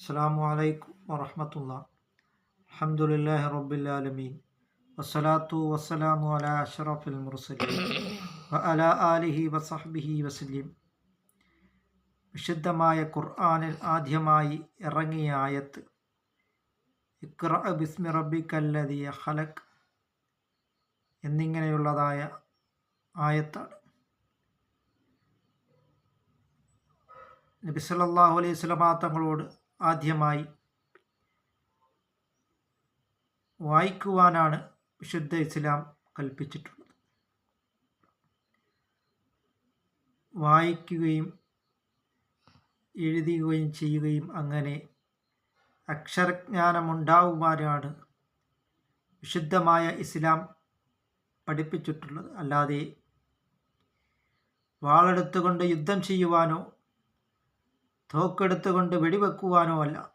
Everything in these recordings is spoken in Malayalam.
അസ്സാം വലൈക്കും വറഹമത്തുള്ള. അലഹമുല്ലാ റബ്ബുലാലമീൻ വസ്സലാത്തു വസ്സലാമു അല അഷറഫുൽ മുർസലീൻ. വ അല ആലിഹി വസഹബിഹി വസലിം വിശുദ്ധമായ ഖുർആാനിൽ ആദ്യമായി ഇറങ്ങിയ ആയത്ത്. ഇക്ര ബിസ്മി റബ്ബിക്കല്ലതി ഹലക് എന്നിങ്ങനെയുള്ളതായ ആയത്താണ്. നബി സല്ലല്ലാഹു അലൈഹി സ്വലമാ തങ്ങളോട് ആദ്യമായി വായിക്കുവാനാണ് വിശുദ്ധ ഇസ്ലാം കൽപ്പിച്ചിട്ടുള്ളത്. വായിക്കുകയും എഴുതുകയും ചെയ്യുകയും അങ്ങനെ അക്ഷരജ്ഞാനമുണ്ടാവുവാനാണ് വിശുദ്ധമായ ഇസ്ലാം പഠിപ്പിച്ചിട്ടുള്ളത്. അല്ലാതെ വാളെടുത്തുകൊണ്ട് യുദ്ധം ചെയ്യുവാനോ തോക്കെടുത്തുകൊണ്ട് വെടിവെക്കുവാനോ അല്ല.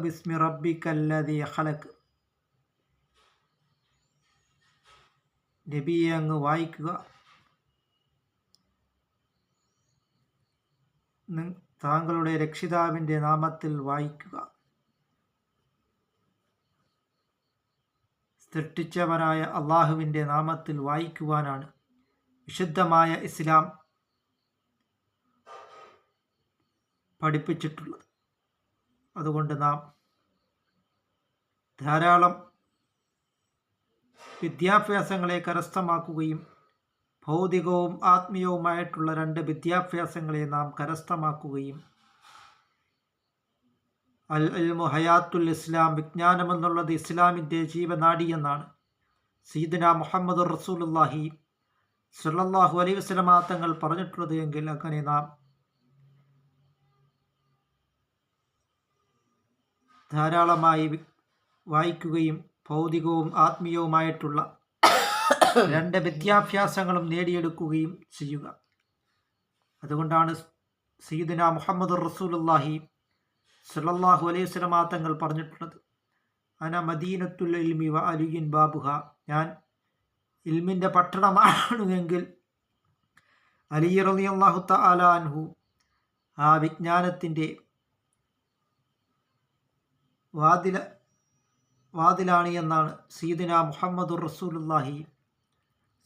ബിസ്മി റബ്ബിക്കല്ലതി ഹലക്ക് നബിയെ അങ്ങ് വായിക്കുക. താങ്കളുടെ രക്ഷിതാവിന്റെ നാമത്തിൽ വായിക്കുക. സൃഷ്ടിച്ചവനായ അള്ളാഹുവിന്റെ നാമത്തിൽ വായിക്കുവാനാണ് വിശുദ്ധമായ ഇസ്ലാം. പഠിപ്പിച്ചിട്ടുള്ളത്. അതുകൊണ്ട് നാം ധാരാളം വിദ്യാഭ്യാസങ്ങളെ കരസ്ഥമാക്കുകയും ഭൗതികവും ആത്മീയവുമായിട്ടുള്ള രണ്ട് വിദ്യാഭ്യാസങ്ങളെ നാം കരസ്ഥമാക്കുകയും അൽ അൽമു ഹയാത്തുൽ ഇസ്ലാം വിജ്ഞാനമെന്നുള്ളത് ഇസ്ലാമിന്റെ ജീവനാടി എന്നാണ്. സീദന മുഹമ്മദ് റസൂലുല്ലാഹി സല്ലാഹു അലൈഹി വസ്ലമാ തങ്ങൾ പറഞ്ഞിട്ടുള്ളത് എങ്കിൽ അങ്ങനെ നാം ധാരാളമായി വായിക്കുകയും ഭൗതികവും ആത്മീയവുമായിട്ടുള്ള രണ്ട് വിദ്യാഭ്യാസങ്ങളും നേടിയെടുക്കുകയും ചെയ്യുക. അതുകൊണ്ടാണ് സീദന മുഹമ്മദ് റസൂലുല്ലാഹി സല്ലാഹു അലൈഹി സ്വലമാ തങ്ങൾ പറഞ്ഞിട്ടുള്ളത് അന മദീനത്തുൽ ഇൽമി വ അലിയുൻ ബാബുഹ. ഞാൻ ഇൽമിന്റെ പട്ടണമാണെങ്കിൽ അലി റലി അള്ളാഹു തലാൻഹു ആ വിജ്ഞാനത്തിന്റെ വാതില വാതിലാണ് എന്നാണ് സീദിന മുഹമ്മദ് റസൂലുല്ലാഹി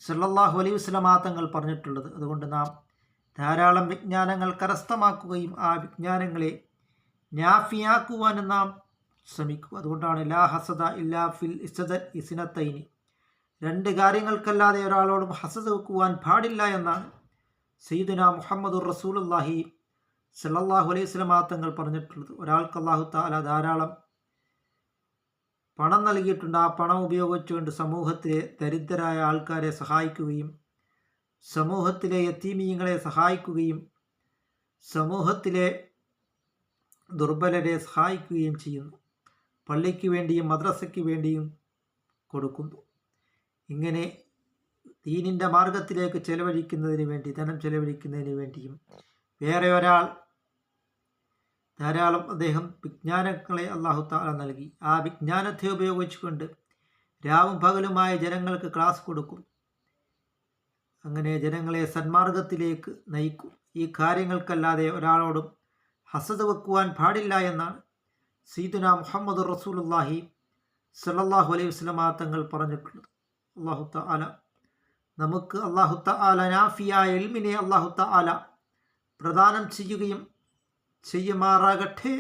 സല്ലാഹു അലൈഹി വസ്ലമാ തങ്ങൾ പറഞ്ഞിട്ടുള്ളത്. അതുകൊണ്ട് നാം ധാരാളം വിജ്ഞാനങ്ങൾ കരസ്ഥമാക്കുകയും ആ വിജ്ഞാനങ്ങളെ നാഫിയാക്കുവാനും നാം ശ്രമിക്കുക അതുകൊണ്ടാണ് ലാ ഹസദ ഇല്ലാ ഫിൽ ഇസദ ഇസിനത്തൈനി. രണ്ട് കാര്യങ്ങൾക്കല്ലാതെ ഒരാളോടും ഹസദ് വെക്കുവാൻ പാടില്ല എന്നാണ് സയ്യിദുന മുഹമ്മദ് റസൂലുല്ലാഹി സല്ലാഹു അലൈഹി സ്വലമാ തങ്ങൾ പറഞ്ഞിട്ടുള്ളത്. ഒരാൾക്ക് അള്ളാഹു താല ധാരാളം പണം നൽകിയിട്ടുണ്ട്. ആ പണം ഉപയോഗിച്ചുകൊണ്ട് സമൂഹത്തിലെ ദരിദ്രരായ ആൾക്കാരെ സഹായിക്കുകയും സമൂഹത്തിലെ യത്തീമീങ്ങളെ സഹായിക്കുകയും സമൂഹത്തിലെ ദുർബലരെ സഹായിക്കുകയും ചെയ്യുന്നു. പള്ളിക്ക് വേണ്ടിയും മദ്രസയ്ക്ക് വേണ്ടിയും കൊടുക്കുന്നു. ഇങ്ങനെ ദീനിന്റെ മാർഗത്തിലേക്ക് ചെലവഴിക്കുന്നതിന് വേണ്ടി ധനം ചെലവഴിക്കുന്നതിന് വേണ്ടിയും വേറെ ഒരാൾ ധാരാളം അദ്ദേഹം വിജ്ഞാനങ്ങളെ അള്ളാഹു താല നൽകി. ആ വിജ്ഞാനത്തെ ഉപയോഗിച്ചുകൊണ്ട് രാവും പകലുമായ ജനങ്ങൾക്ക് ക്ലാസ് കൊടുക്കും. അങ്ങനെ ജനങ്ങളെ സന്മാർഗത്തിലേക്ക് നയിക്കും. ഈ കാര്യങ്ങൾക്കല്ലാതെ ഒരാളോടും ഹസത് വെക്കുവാൻ പാടില്ല എന്നാണ് സീദുന മുഹമ്മദ് റസൂലുല്ലാഹി സല്ലാഹു അലൈഹി വസ്ലമാ തങ്ങൾ പറഞ്ഞിട്ടുള്ളത്. അള്ളാഹു താല നമുക്ക് അള്ളാഹു താല നാഫിയായ എൽമിനെ അള്ളാഹു താല പ്രദാനം ചെയ്യുകയും से मारा मार गठे